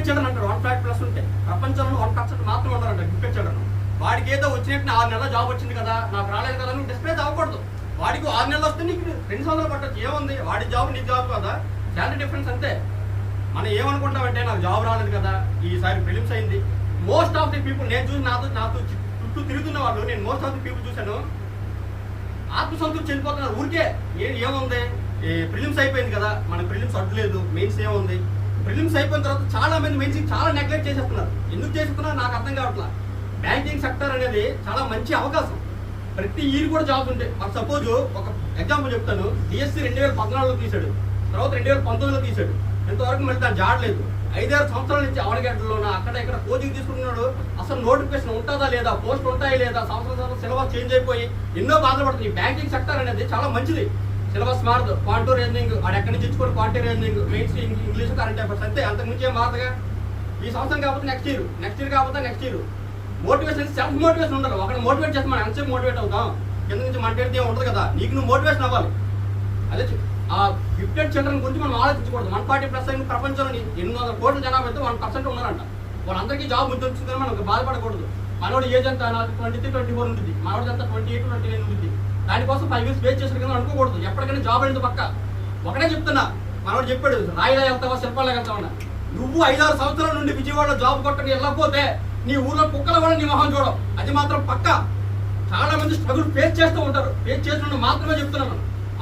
Gifted children అంటారు. One flat plus ఉంటే. ప్రపంచంలో వన్ పర్సెంట్ మాత్రం ఉన్నారంట గిఫ్టెడ్ చిల్డ్రన్ వాడికి ఏదో వచ్చినట్టు ఆరు నెలల జాబ్ వచ్చింది కదా నాకు రాలేదు కదా నువ్వు డిస్ప్లేస్ అవ్వకూడదు వాడికి ఆరు నెలలు వస్తే నీకు రెండు సంవత్సరాలు పట్టచ్చు. ఏముంది? వాడి జాబ్ నీ జాబ్ కదా. శాలరీ డిఫరెన్స్ అంతే. మనం ఏమనుకుంటామంటే నాకు జాబ్ రాలేదు కదా ఈసారి ఫిలిమ్స్ అయింది. మోస్ట్ ఆఫ్ ది పీపుల్ నేను చూసి నాతో నాతో చుట్టూ తిరుగుతున్న వాళ్ళు నేను మోస్ట్ ఆఫ్ ది పీపుల్ చూశాను. ఆత్మసంతృప్తి చెందిపోతున్నారు. ఊరికే ఏముంది? ఈ ప్రిలిమ్స్ అయిపోయింది కదా. మన ప్రిలిమ్స్ అడ్డులేదు మెయిన్స్ ఏముంది? ప్రిలిమ్స్ అయిపోయిన తర్వాత చాలా మంది మెయిన్స్ చాలా నెగ్లెక్ట్ చేసేస్తున్నారు ఎందుకు చేస్తున్నారు నాకు అర్థం కావట్లా. బ్యాంకింగ్ సెక్టర్ అనేది చాలా మంచి అవకాశం. ప్రతి ఇయర్ కూడా జాబ్స్ ఉంటాయి మాకు సపోజ్ ఒక ఎగ్జాంపుల్ చెప్తాను. డిఎస్సి రెండు వేల పద్నాలుగులో తీశాడు. తర్వాత రెండు వేల పంతొమ్మిదిలో తీశాడు. ఇంతవరకు మళ్ళీ దాని జాడలేదు ఐదారు సంవత్సరాల నుంచి అవడగడ్డలోన అక్కడ ఇక్కడ కోచింగ్ తీసుకుంటున్నాడు. అసలు నోటిఫికేషన్ ఉంటుందా లేదా? పోస్ట్ ఉంటాయా లేదా? సంవత్సరం సంవత్సరం సిలబస్ చేంజ్ అయిపోయి ఎన్నో బాధపడుతుంది ఈ బ్యాంకింగ్ సెక్టర్ అనేది చాలా మంచిది. సిలబస్ మారదు. క్వాంటో రీజనింగ్ వాడు ఎక్కడి నుంచి ఇచ్చుకోడు quant reasoning mains English current affairs అంతే అంతకుమించి ఏం మారదుగా ఈ సంవత్సరం కాకపోతే నెక్స్ట్ ఇయర్ నెక్స్ట్ ఇయర్ కాకపోతే next year motivation self motivation ఉండాలి. ఒకటి మోటివేట్ చేస్తే మనం ఎంతసేపు మోటివేట్ అవుతాం? కింద నుంచి మన ఏం ఉండదు కదా నీకు నువ్వు మోటివేషన్ అవ్వాలి. అదే ఆ గిఫ్టెడ్ చిల్డ్రన్ గురించి మనం ఆలోచించకూడదు. వన్ ఫార్టీ ప్లస్ అయిన ప్రపంచంలో ఎనిమిది వందల కోట్ల జనాభా అయితే వన్ పర్సెంట్ ఉన్నారంట. వాళ్ళందరికీ జాబ్ ముద్రించుకుందని మనం బాధపడకూడదు. మనోడు ఏజ్ ఎంత? నాకు ట్వంటీ త్రీ ట్వంటీ ఫోర్ ఉంటుంది మనోడు ఎంత? ట్వంటీ ఎయిట్ ట్వంటీ నైన్ ఉంటుంది దానికోసం ఫైవ్ ఇయర్స్ వెయిట్ చేసిన కింద అనుకోకూడదు. ఎప్పటికైనా జాబ్ అనేది పక్క. ఒకటే చెప్తున్నా మనోడు చెప్పాడు రాయిలా వెళ్తావా శిల్పాలా వెళ్తావా నువ్వు ఐదారు సంవత్సరాల నుండి విజయవాడలో జాబ్ కొట్టని వెళ్ళకపోతే నీ ఊర్లో కుక్కలు కూడా నీ మొహం చూడవు. అది మాత్రం పక్కా. చాలా మంది స్ట్రగుల్ ఫేస్ చేస్తూ ఉంటారు. ఫేస్ చేసిన మాత్రమే చెప్తున్నాను.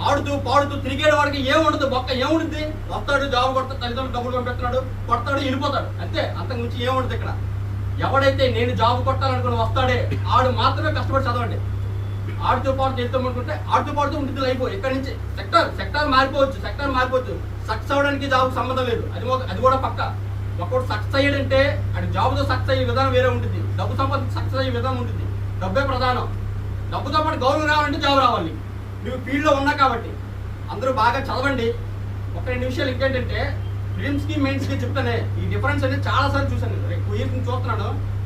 ఆడుతూ పాడుతూ తిరిగేడు వాడికి ఏముండదు బొక్క ఏముంటుంది వస్తాడు జాబ్ కొడతాడు తల్లిదండ్రులు డబ్బులు పంపిస్తున్నాడు కొడతాడు వెళ్ళిపోతాడు అంతే. అంతకు మించి ఏముండదు ఇక్కడ. ఎవడైతే నేను జాబ్ కొట్టాలనుకుని వస్తాడే ఆడు మాత్రమే కష్టపడి చదవండి. ఆడుతూ పాడుతూ వెళ్తాం అనుకుంటే ఆడుతూ పాడుతూ ఉంటుంది లైఫ్. ఎక్కడి నుంచి? సెక్టర్ సెక్టర్ మారిపోవచ్చు సెక్టర్ మారిపోవచ్చు. సక్సెస్ అవడానికి జాబ్ సంబంధం లేదు. అది అది కూడా పక్క. ఒకడు సక్సెస్ అయ్యాడంటే అది జాబ్తో సక్సెస్ అయ్యే విధానం వేరే ఉంటుంది డబ్బు సంపాదించి సక్సెస్ అయ్యే విధానం ఉంటుంది డబ్బే ప్రధానం. డబ్బుతో పాటు గౌరవం రావాలంటే జాబ్ రావాలి. నువ్వు ఫీల్డ్లో ఉన్నా కాబట్టి. అందరూ బాగా చదవండి. ఒక రెండు విషయాలు ఇంకేంటంటే ఫిలిమ్స్కి మెయిన్స్కి చెప్తానే. ఈ డిఫరెన్స్ అనేది చాలాసార్లు చూశాను నేను. టూ చూస్తున్నాను.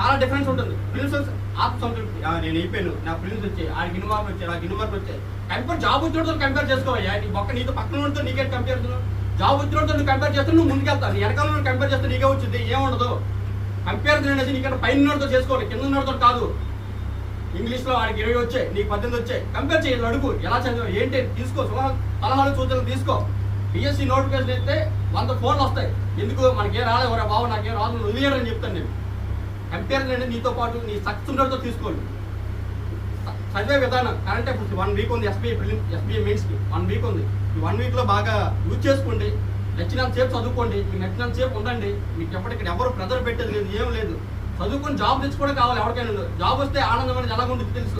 చాలా డిఫరెన్స్ ఉంటుంది. ప్రిన్సిపల్స్ ఆత్మసంతృప్తి ఉంటుంది నేను అయిపోయాను నా ఫిలిమ్స్ వచ్చాయి ఆడికి గిన్ని మార్కులు వచ్చాయి ఆ గిన్ని మార్కులు వచ్చాయి. కంపేర్ జాబ్ ఉద్యోగంతో కంపేర్ చేసుకోవయ్యా. నీ పక్క నీతో పక్కన ఉంటే నీకే కంపేర్ జాబ్ ఉద్యోగంతో నువ్వు కంపేర్ చేస్తే నువ్వు ముందుకెళ్తావు నీ వెనకాల నువ్వు కంపేర్ చేస్తే నీకే వచ్చింది. ఏముండదు? కంపేర్ అనేది నీకంటే పైన ఉన్నోడితో చేసుకోవాలి కింద ఉన్నోడితో కాదు. ఇంగ్లీష్లో వాడికి ఇరవై వచ్చాయి నీకు పద్దెనిమిది వచ్చాయి. కంపేర్ చేయాలి అడుగు ఎలా చదివావు? ఏంటి? తీసుకో. సలహాలు సూచనలు తీసుకో. బిఎస్సి నోటిఫికేషన్ అయితే వంద ఫోన్లు వస్తాయి. ఎందుకు? మనకేం రాలేదు ఎవరా బాబు నాకేం రాదు నువ్వు చెప్తాను నేను. కంపేర్ అనేది నీతో పాటు నీ సక్సెస్ ఉండడంతో తీసుకోండి. చదివే విధానం కరెంట్ ఇప్పుడు వన్ వీక్ ఉంది ఎస్బీఐ ప్రిలిమ్ ఎస్బీఐ మెయిన్స్కి వన్ వీక్ ఉంది. ఈ వన్ వీక్లో బాగా యూజ్ చేసుకోండి నచ్చినంత సేపు చదువుకోండి మీకు నచ్చినంత సేపు ఉండండి. మీకు ఎప్పటికీ ఎవరు ప్రెజర్ పెట్టేది లేదు ఏం లేదు. చదువుకొని జాబ్ తెచ్చుకోవడం కావాలి ఎవరికైనా. జాబ్ వస్తే ఆనందం అనేది ఎలాగుంటుంది తెలుసు.